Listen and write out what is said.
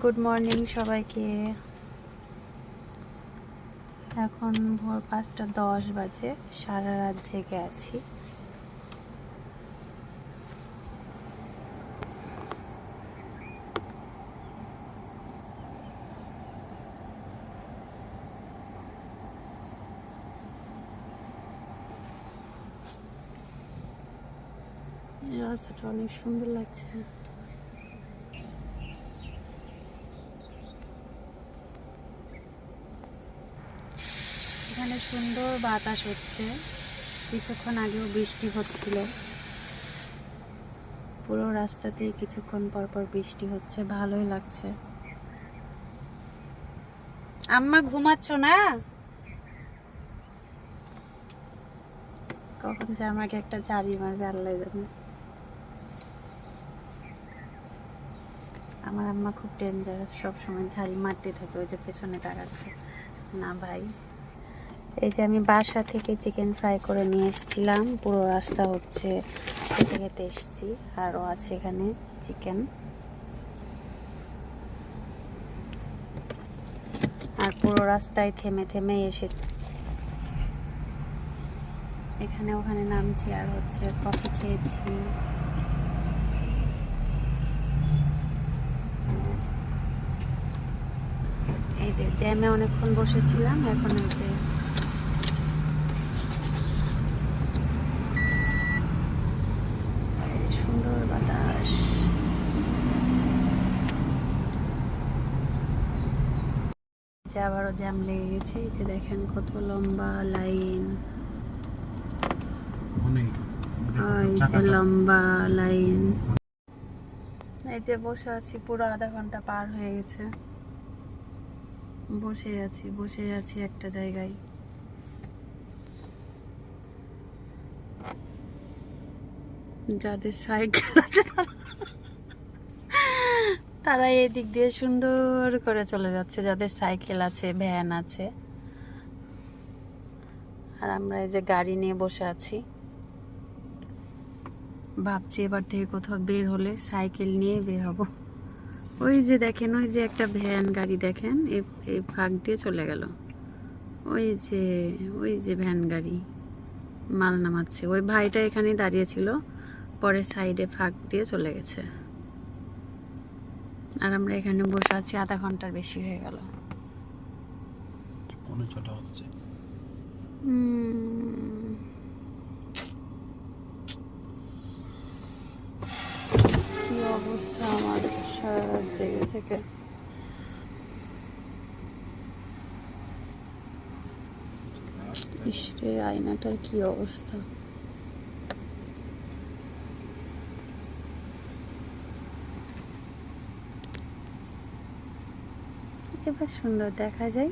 Good morning সবাইকে। এখন ভোর পাঁচটা দশ বাজে, সারা রাত জেগে আছি। রাস্তাটা অনেক সুন্দর লাগছে এখানে সুন্দর বাতাস হচ্ছে। কিছুক্ষণ আগেও বৃষ্টি হচ্ছিল। পুরো রাস্তাতেই কিছুক্ষণ পর পর বৃষ্টি হচ্ছে। ভালোই লাগছে। আম্মা, ঘুমাচ্ছ না? কখন যে আমাকে একটা ঝাড়ি মারবে, আল্লাহ জানে। আমার আম্মা খুব ডেঞ্জারাস সবসময় ঝাড়ি মারতে থাকে, ওই যে পেছনে দাঁড়াচ্ছে। না ভাই। এই যে আমি বাসা থেকে চিকেন ফ্রাই করে নিয়ে এসেছিলাম। পুরো রাস্তা হচ্ছে খেতে খেতে এসেছি আরও আছে এখানে চিকেন। আর পুরো রাস্তায় থেমে থেমে এসে এখানে ওখানে নামছি আর হচ্ছে কফি খেয়েছি। এই যে জ্যামে অনেকক্ষণ বসেছিলাম, এখন এই যে সুন্দর বাতাস এই যে আবারও জ্যাম লেগে গেছে এই যে দেখেন কত লম্বা লাইন। এই যে লম্বা লাইন। এই যে বসে আছি পুরো আধা ঘণ্টা পার হয়ে গেছে। বসে আছি বসে আছি একটা জায়গায়। যাদের সাইকেল আছে তারা- তারা এই দিক দিয়ে সুন্দর করে চলে যাচ্ছে, যাদের সাইকেল আছে, ভ্যান আছে। আর আমরা এই যে গাড়ি নিয়ে বসে আছি। ভাবছি এবার থেকে কোথাও বের হলে সাইকেল নিয়ে বের হব। ওই যে দেখেন, ওই যে একটা ভ্যান গাড়ি দেখেন এই ফাঁক দিয়ে চলে গেল। ওই যে ওই যে ভ্যান গাড়ি, মাল নামাচ্ছে। ওই ভাইটা এখানেই দাঁড়িয়েছিল পরে সাইডে ফাঁক দিয়ে চলে গেছে। আর আমরা এখানে বসে আছি আধা ঘণ্টার বেশি হয়ে গেল। কি অবস্থা আমার জেগে থেকে? ইসরে আয়নাটার কি অবস্থা? এবার সুন্দর দেখা যায়।